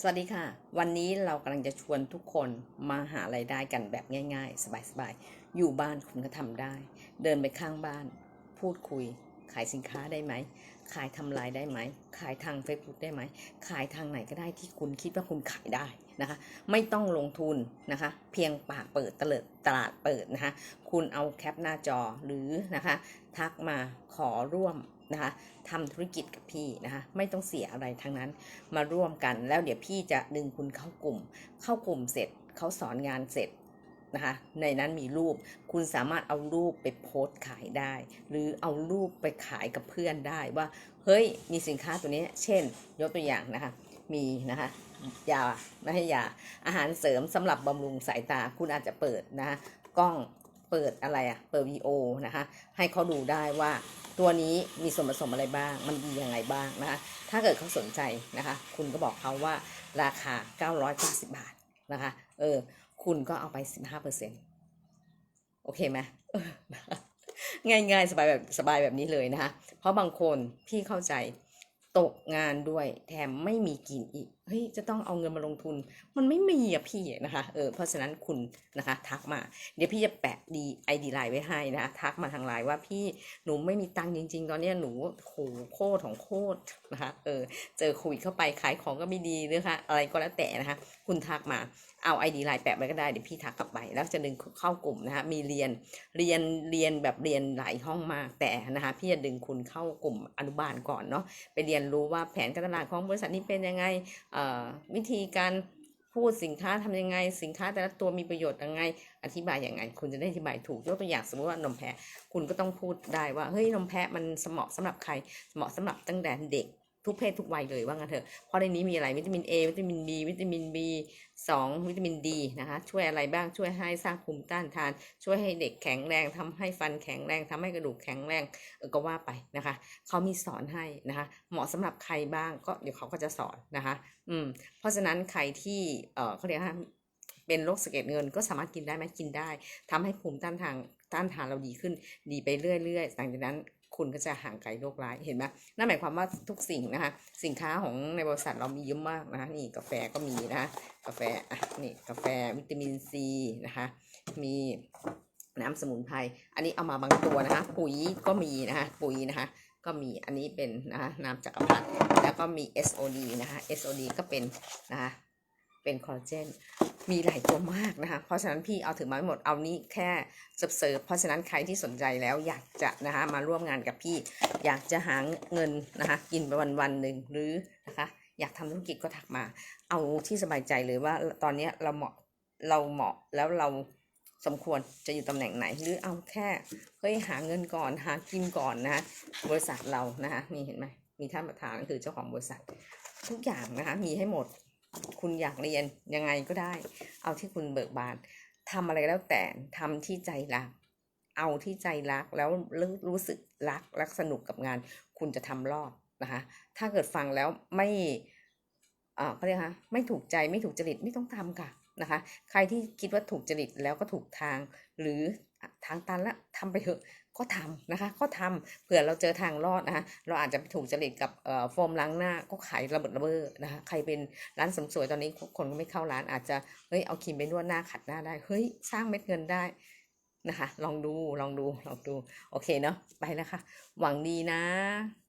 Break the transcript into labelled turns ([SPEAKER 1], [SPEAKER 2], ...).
[SPEAKER 1] สวัสดีค่ะ วันนี้เรากำลังจะชวนทุกคนมาหาไรายได้กันแบบง่าย ๆ สบายๆ อยู่บ้านคุณก็ทำได้ เดินไปข้างบ้าน พูดคุย ขายสินค้าได้ไหม ขายทำลายได้ไหม ขายทาง Facebook ได้ไหม ขายทางไหนก็ได้ที่คุณคิดว่าคุณขายได้นะคะ ไม่ต้องลงทุนนะคะ เพียงปากเปิดตลาดตลาดเปิดนะคะ คุณเอาแคปหน้าจอหรือนะคะ ทักมาขอร่วม นะคะทำธุรกิจกับพี่นะคะไม่ต้องเสียอะไรทั้งนั้นมาร่วมกัน แล้วเดี๋ยวพี่จะดึงคุณเข้ากลุ่ม เข้ากลุ่มเสร็จเขาสอนงานเสร็จนะคะในนั้นมีรูปคุณสามารถเอารูปไปโพสต์ขายได้ หรือเอารูปไปขายกับเพื่อนได้ว่าเฮ้ยมีสินค้าตัวนี้ เช่น ยกตัวอย่างนะคะมีนะคะยาไม่ให้ยาอาหารเสริมสำหรับบำรุงสายตาคุณอาจจะเปิดนะคะกล้อง เปิดอะไรอะเปิดวีโอนะคะ ให้เขาดูได้ว่าตัวนี้มีส่วนผสมอะไรบ้าง มันดียังไงบ้างนะคะ ถ้าเกิดเขาสนใจนะคะ คุณก็บอกเขาว่าราคา 990 บาทนะคะ เออ คุณก็เอาไป 15%โอเคไหมเออนะคะง่ายๆ สบายแบบสบายแบบนี้เลยนะคะ เพราะบางคนพี่เข้าใจ ตกงานด้วยแถมไม่มีกินอีก เฮ้ย จะต้องเอาเงินมาลงทุน มันไม่มีอะพี่นะคะ เออ เพราะฉะนั้นคุณนะคะ ทักมา เดี๋ยวพี่จะแปะดีไอดีไลน์ไว้ให้นะคะ ทักมาทางไลน์ว่าพี่หนูไม่มีตังค์จริง ๆ ตอนนี้หนูโหโคตรของโคตรนะคะ เออ เจอโควิดเข้าไปขายของก็ไม่ดีนะคะ อะไรก็แล้วแต่นะคะ คุณทักมา เอาไอดีไลน์แปะไว้ก็ได้ เดี๋ยวพี่ทักกลับไป แล้วจะดึงเข้ากลุ่มนะคะ มีเรียน เรียน เรียนแบบเรียนหลายห้องมากแต่นะคะ พี่จะดึงคุณเข้ากลุ่มอนุบาลก่อนเนาะ ไปเรียนรู้ว่าแผนการตลาดของบริษัทนี้เป็นยังไงวิธีการพูดสินค้าทำยังไง สินค้าแต่ละตัวมีประโยชน์ยังไง อธิบายอย่างไง คุณจะได้อธิบายถูกยกตัวอย่างสมมติว่านมแพะคุณก็ต้องพูดได้ว่าเฮ้ยนมแพะมันเหมาะสำหรับใครเหมาะสำหรับตั้งแต่เด็ก ทุกเพศทุกวัยเลยว่างั้นเถอะ เพราะในนี้มีอะไรวิตามิน A วิตามิน B วิตามิน B 2 วิตามิน D นะคะ ช่วยอะไรบ้างช่วยให้สร้างภูมิต้านทาน ช่วยให้เด็กแข็งแรงทำให้ฟันแข็งแรงทำให้กระดูกแข็งแรงออก็ว่าไปนะคะ เขามีสอนให้นะคะ เหมาะสำหรับใครบ้างก็เดี๋ยวเขาก็จะสอนนะคะ อืม เพราะฉะนั้นใครที่เออเขาเรียกว่าเป็นโรคสะเก็ดเงินก็สามารถกินได้ไหมกินได้ทำให้ภูมิต้านทานต้านทานเราดีขึ้นดีไปเรื่อยๆหลังจากนั้น คุณก็จะห่างไกลโรคร้ายเห็นไหมนั่นหมายความว่าทุกสิ่งนะคะสินค้าของในบริษัทเรามีเยอะมากนะคะนี่กาแฟก็มีนะคะกาแฟอะนี่กาแฟวิตามินซีนะคะมีน้ำสมุนไพรอันนี้เอามาบางตัวนะคะ ปุ๋ยก็มีนะคะปุ๋ยนะคะก็มีอันนี้เป็นนะคะน้ำจักรพรรดิแล้วก็มี SOD นะคะ SOD ก็เป็นนะคะ เป็นคอลลาเจนมีหลายตัวมากนะคะ เพราะฉะนั้นพี่เอาถึงมาไม่หมดเอานี้แค่เสิร์ฟเพราะฉะนั้นใครที่สนใจแล้วอยากจะนะคะมาร่วมงานกับพี่ อยากจะหาเงินนะคะกินไปวันวันหนึ่งหรือนะคะอยากทำธุรกิจก็ทักมา เอาที่สบายใจเลยว่าตอนนี้เราเหมาะเราเหมาะแล้วเราสมควรจะอยู่ตำแหน่งไหน หรือเอาแค่เฮ้ยหาเงินก่อนหากินก่อนนะคะบริษัทเรานะคะนี่เห็นไหมมีท่านประธานก็คือเจ้าของบริษัท ทุกอย่างนะคะมีให้หมด คุณอยากเรียนยังไงก็ได้ เอาที่คุณเบิกบานทำอะไรก็แล้วแต่ทำที่ใจรัก เอาที่ใจรักแล้วรู้รู้สึกรักและสนุกกับงาน คุณจะทำรอดนะคะ ถ้าเกิดฟังแล้วไม่อ่าเขาเรียกคะไม่ถูกใจไม่ถูกจริตไม่ต้องทำค่ะนะคะ ใครที่คิดว่าถูกจริตแล้วก็ถูกทาง หรือ ทางตันแล้วทำไปเถอะก็ทำนะคะ ก็ทำเผื่อเราเจอทางรอดนะคะเราอาจจะไปถูกจริตกับเอ่อโฟมล้างหน้าก็ขายระเบิดระเบ้อนะคะใครเป็นร้านเสริมสวยตอนนี้คนก็ไม่เข้าร้านอาจจะเฮ้ยเอาครีมไปนวดหน้าขัดหน้าได้เฮ้ยสร้างเม็ดเงินได้นะคะ ลองดูลองดูลองดูโอเคเนาะไปแล้วค่ะหวังดีนะ